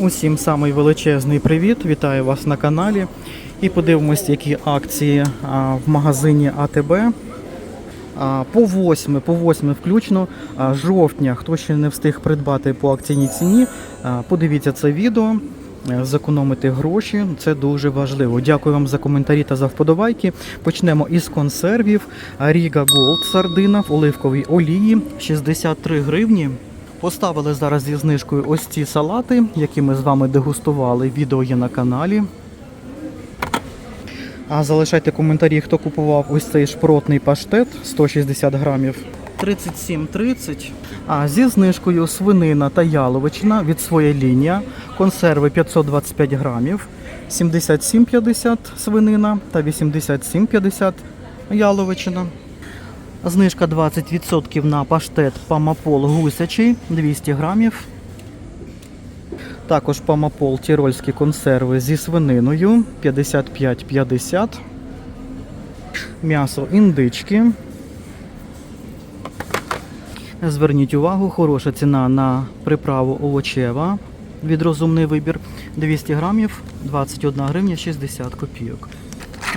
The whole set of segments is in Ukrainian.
Усім самий величезний привіт! Вітаю вас на каналі. І подивимось, які акції в магазині АТБ. А, По 8, по 8 включно жовтня. Хто ще не встиг придбати по акційній ціні, подивіться це відео. е, Зекономити гроші це дуже важливо. Дякую вам за коментарі та за вподобайки. Почнемо із консервів. Ріга Голд сардина в оливковій олії 63 гривні. Поставили зараз зі знижкою ось ці салати, які ми з вами дегустували. Відео є на каналі. А залишайте коментарі, хто купував ось цей шпротний паштет 160 грамів. 37,30. А зі знижкою свинина та яловичина від своєї лінія. Консерви 525 грамів. 77,50 свинина та 87,50 яловичина. Знижка 20% на паштет памапол гусячий 200 грамів. Також памапол тірольські консерви зі свининою 55,50. М'ясо індички. Зверніть увагу, хороша ціна на приправу овочева від розумний вибір 200 грамів 21 гривня 60 копійок.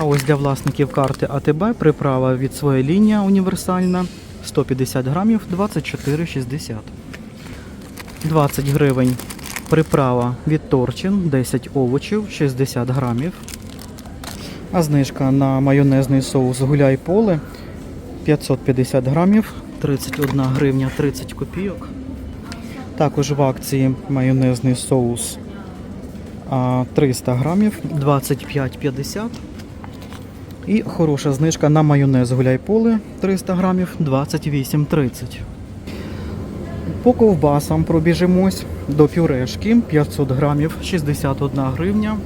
А ось для власників карти АТБ приправа від своєї лінія універсальна 150 грамів 24,60. 20 гривень приправа від Торчин 10 овочів 60 грамів. А знижка на майонезний соус гуляй поле 550 грамів 31 гривня 30 копійок. Також в акції майонезний соус 300 грамів 25,50. І хороша знижка на майонез гуляй-поле 300 грамів 28,30. По ковбасам пробіжимось до пюрешки 500 грамів 61 гривня.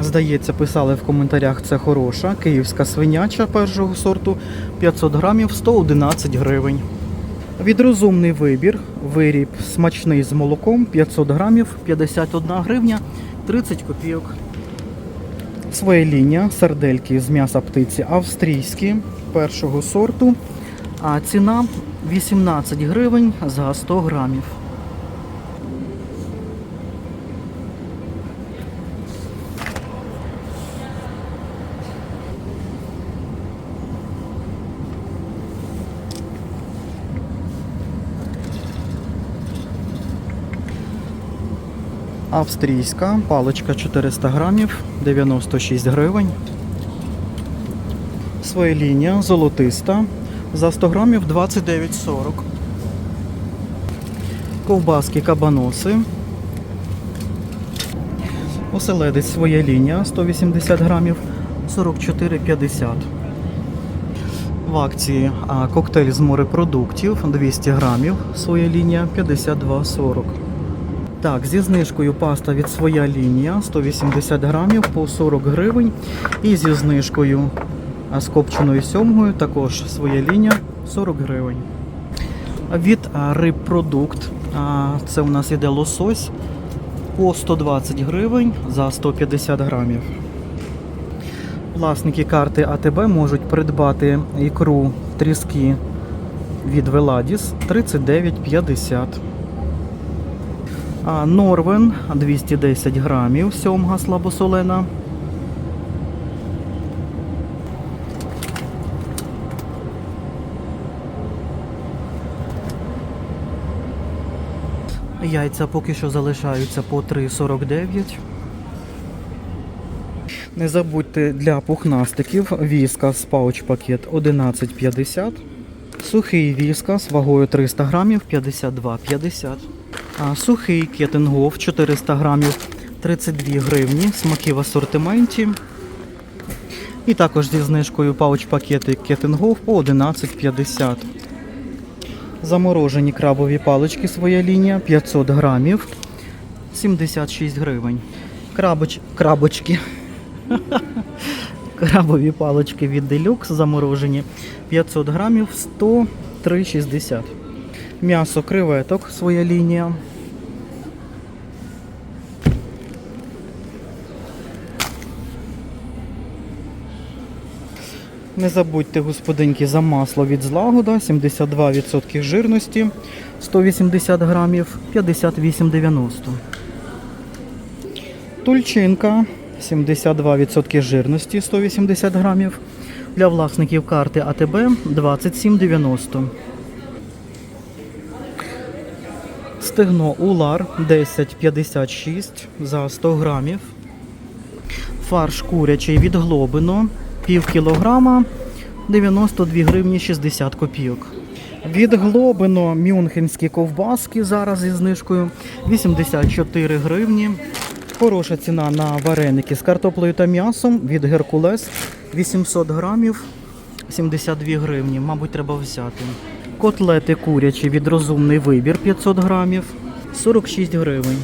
Здається, писали в коментарях, це хороша. Київська свиняча першого сорту 500 грамів 111 гривень. Від розумний вибір. Виріб смачний з молоком 500 грамів 51 гривня 30 копійок. Своє лінія сардельки з м'яса птиці австрійські першого сорту. А ціна 18 гривень за 100 грамів. Австрійська паличка 400 грамів 96 гривень. Своє лінія золотиста за 100 грамів 29,40. Ковбаски кабаноси. Оселедець своя лінія 180 грамів 44,50. В акції коктейль з морепродуктів 200 грамів. Своя лінія 52,40. Так, зі знижкою паста від своя лінія 180 грамів по 40 гривень. І зі знижкою з копченою сьомгою також своя лінія 40 гривень. Від рибпродукт, це у нас іде лосось по 120 гривень за 150 грамів. Власники карти АТБ можуть придбати ікру тріски від Веладіс 39,50. Норвен 210 грамів, сьомга слабосолена. Яйця поки що залишаються по 3,49. Не забудьте для пухнастиків віскас пауч пакет 11,50. Сухий віскас вагою 300 грамів 52,50. Сухий кетингов 400 грамів 32 гривні. Смаки в асортименті. І також зі знижкою пауч-пакети кетингов по 11,50. Заморожені крабові палички своя лінія 500 грамів 76 гривень. Крабоч... Крабочки. Крабові палички від Deluxe заморожені 500 грамів 103,60. М'ясо креветок своя лінія. Не забудьте, господинки, за масло від злагода, 72% жирності, 180 грамів, 58,90. Тульчинка 72% жирності 180 грамів. Для власників карти АТБ 27,90. Стегно Улар 10,56 за 100 грамів. Фарш курячий від Глобино пів кілограма 92 гривні 60 копійок. Від Глобино мюнхенські ковбаски зараз із знижкою 84 гривні. Хороша ціна на вареники з картоплею та м'ясом від Геркулес 800 грамів 72 гривні. Мабуть, треба взяти. Котлети курячі від розумний вибір 500 грамів 46 гривень.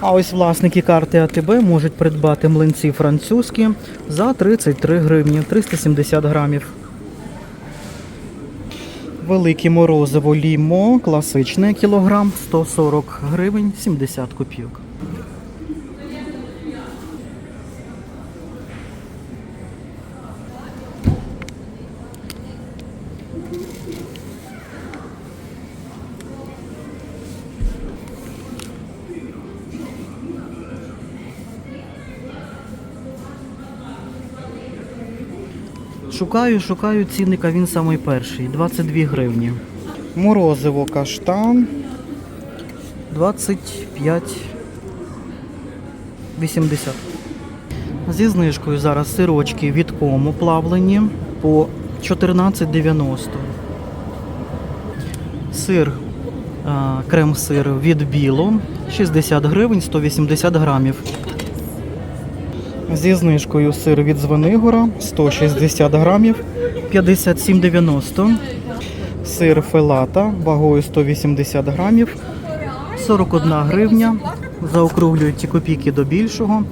А ось власники карти АТБ можуть придбати млинці французькі за 33 гривні 370 грамів. Велике морозиво лімо, класичне кілограм 140 гривень 70 копійок. Шукаю, шукаю цінника, він самий перший. 22 гривні. Морозиво каштан. 25 80. Зі знижкою зараз сирочки від кому плавлені по 14,90. Сир, крем-сир від біло 60 гривень 180 грамів. Зі знижкою сир від Звенигора 160 грамів 57,90. Сир фелата вагою 180 грамів 41 гривня. Заокруглюють ті копійки до більшого.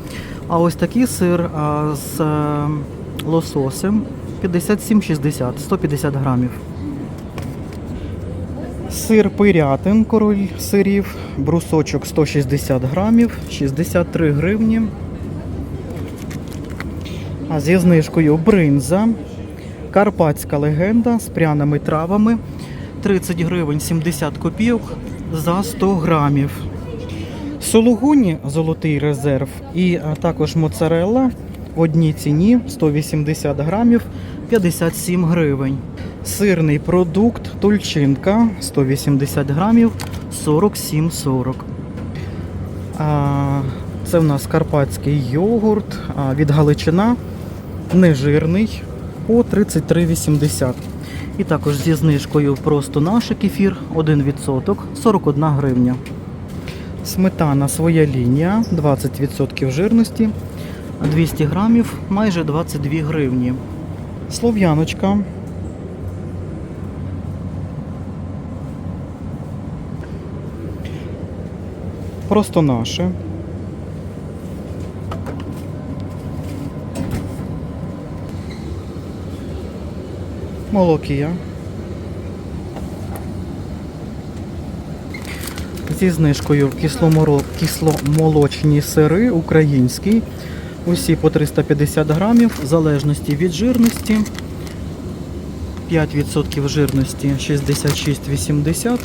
А ось такий сир а, з е, лососем 57,60, 150 грамів. Сир пирятин, король сирів, брусочок 160 грамів, 63 гривні. А зі знижкою бринза, карпатська легенда з пряними травами 30 гривень 70 копійок за 100 грамів. Сулугуні золотий резерв і також моцарелла в одній ціні 180 грамів 57 гривень. Сирний продукт тульчинка 180 грамів 47,40. Це в нас карпатський йогурт від Галичина, нежирний по 33,80. І також зі знижкою просто наш кефір 1%, 41 гривня. Сметана своя лінія, 20% жирності, 200 грамів, майже 22 гривні. Слов'яночка. Просто наше. Молокія. Зі знижкою кисломолочні сири українські. Усі по 350 грамів, в залежності від жирності. 5% жирності 66,80.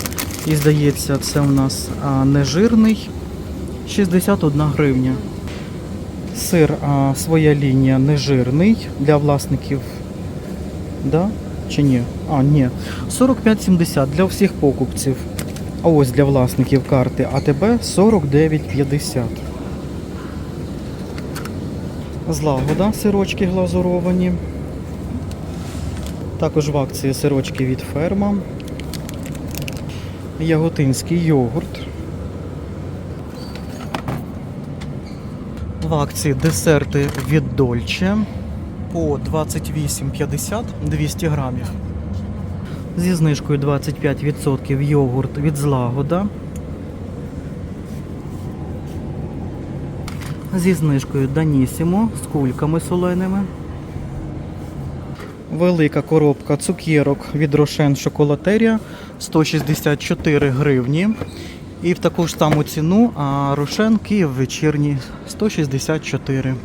І здається, це у нас нежирний 61 гривня. Сир а, своя лінія нежирний для власників. Да? Чи ні? А, ні. 45,70 для всіх покупців. А ось для власників карти АТБ 49,50. Злагода сирочки глазуровані. Також в акції сирочки від ферма. Яготинський йогурт. В акції десерти від Дольче по 28,50 200 грамів. Зі знижкою 25% йогурт від злагода. Зі знижкою Данісімо з кульками соленими. Велика коробка цукерок від Рошен Шоколатерія 164 гривні. І в таку ж саму ціну а Рошен Київ вечірній 164.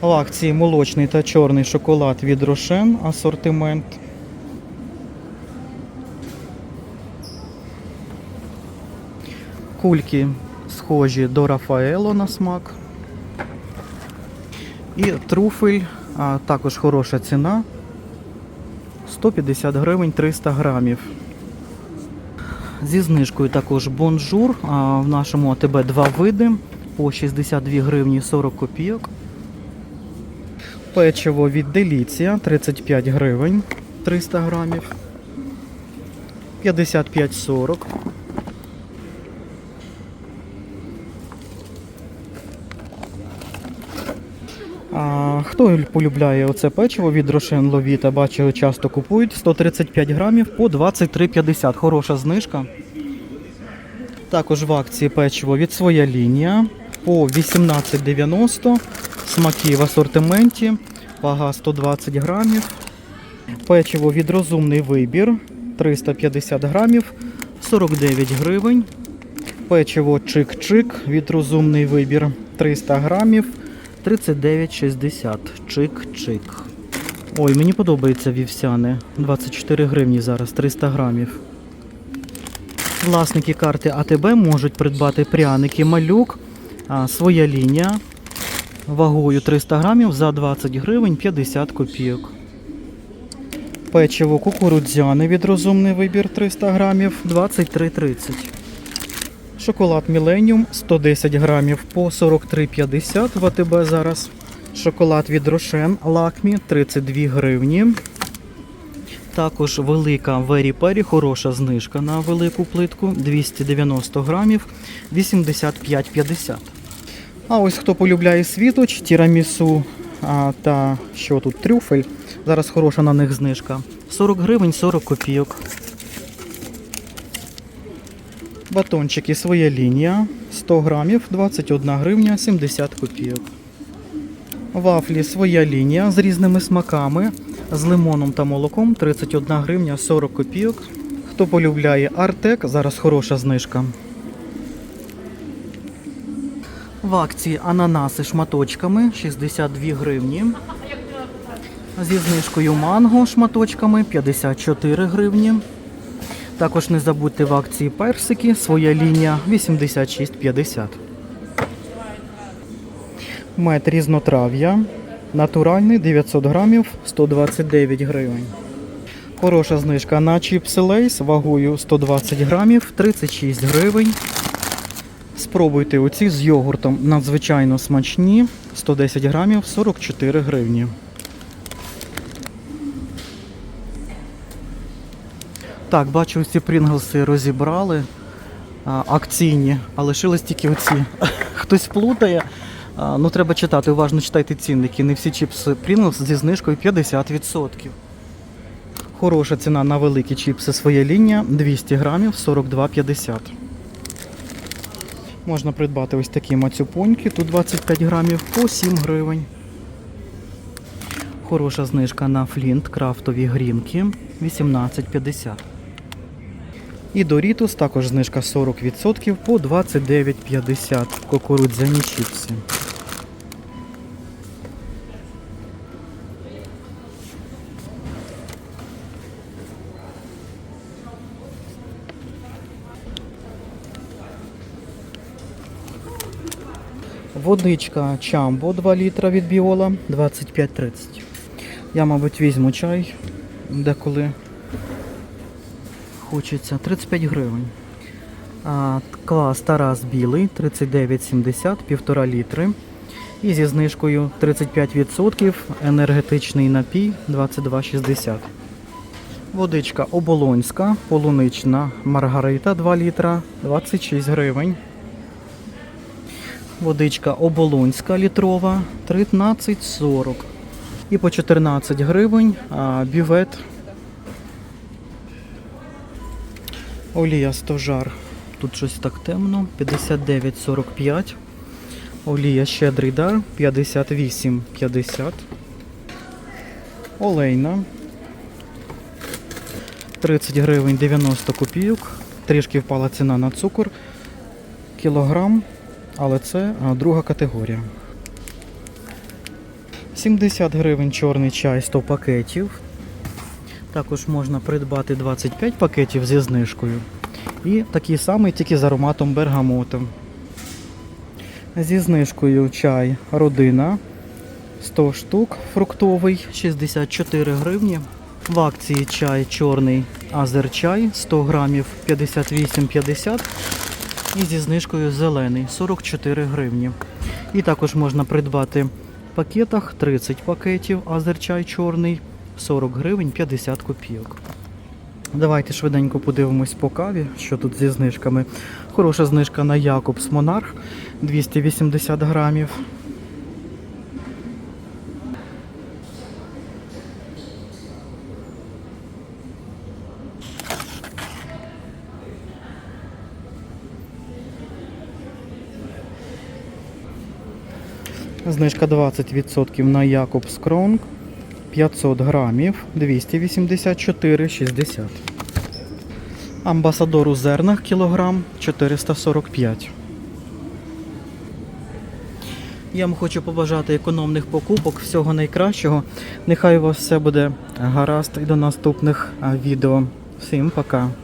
В акції молочний та чорний шоколад від Рошен асортимент. Кульки схожі до Рафаело на смак. І труфель, а, також хороша ціна. 150 гривень 300 грамів. Зі знижкою також бонжур. А, в нашому АТБ два види по 62 гривні 40 копійок. Печиво від Деліція 35 гривень 300 грамів. 55,40. А, хто полюбляє оце печиво від Рошен Ловіта, бачу, часто купують 135 грамів по 23,50. Хороша знижка. Також в акції печиво від своя лінія по 18,90. Смаки в асортименті. Вага 120 грамів. Печиво від розумний вибір 350 грамів 49 гривень. Печиво чик-чик від розумний вибір 300 грамів 39,60. Чик-чик. Ой, мені подобається вівсяне. 24 гривні зараз, 300 грамів. Власники карти АТБ можуть придбати пряники малюк, а, своя лінія вагою 300 грамів за 20 гривень 50 копійок. Печиво кукурудзяне від розумний вибір 300 грамів 23,30. Шоколад Міленіум 110 грамів по 43,50 в АТБ зараз. Шоколад від Рошен Лакмі 32 гривні. Також велика Вері Пері, хороша знижка на велику плитку 290 грамів 85,50. А ось хто полюбляє світоч, тірамісу а, та що тут трюфель. Зараз хороша на них знижка. 40 гривень 40 копійок. Батончики своя лінія 100 грамів 21 гривня 70 копійок. Вафлі своя лінія з різними смаками, з лимоном та молоком 31 гривня 40 копійок. Хто полюбляє Артек, зараз хороша знижка. В акції ананаси шматочками 62 гривні. Зі знижкою манго шматочками 54 гривні. Також не забудьте в акції персики, своя лінія 86,50. Мед різнотрав'я. Натуральний 900 грамів 129 гривень. Хороша знижка на чіпси лейс вагою 120 грамів 36 гривень. Спробуйте оці з йогуртом надзвичайно смачні 110 грамів 44 гривні. Так, бачу, ці прінглси розібрали акційні, а лишились тільки оці. Хтось плутає. Ну, треба читати, уважно читайте цінники. Не всі чіпси Pringles зі знижкою 50%. Хороша ціна на великі чіпси своя лінія 200 грамів 42,50. Можна придбати ось такі мацюпоньки, тут 25 грамів по 7 гривень. Хороша знижка на флінт крафтові грінки 18,50. І Doritos також знижка 40% по 29,50 кукурудзяні чіпси. Водичка Чамбо 2 літра від Біола 25,30. Я, мабуть, візьму чай деколи хочеться 35 гривень. А, клас Тарас білий 39,70, 1,5 літри. І зі знижкою 35% енергетичний напій 22,60. Водичка оболонська, полунична маргарита 2 літра 26 гривень. Водичка оболонська літрова 13,40. І по 14 гривень бювет Олія стожар. Тут щось так темно. 59,45. Олія щедрий дар 58,50. Олейна. 30 гривень 90 копійок. Трішки впала ціна на цукор. Кілограм, але це друга категорія. 70 гривень чорний чай 100 пакетів. Також можна придбати 25 пакетів зі знижкою. І такий самий, тільки з ароматом бергамоту. Зі знижкою чай родина 100 штук фруктовий 64 гривні. В акції чай чорний азерчай 100 грамів 58,50 і зі знижкою зелений 44 гривні. І також можна придбати в пакетах 30 пакетів азерчай чорний 40 гривень 50 копійок. Давайте швиденько подивимось по каві, що тут зі знижками. Хороша знижка на Якобс Монарх 280 грамів. Знижка 20% на Якобс Кронг 500 грамів 284,60. Амбасадор у зернах кілограм 445. Я вам хочу побажати економних покупок, всього найкращого. Нехай у вас все буде гаразд і до наступних відео. Всім пока!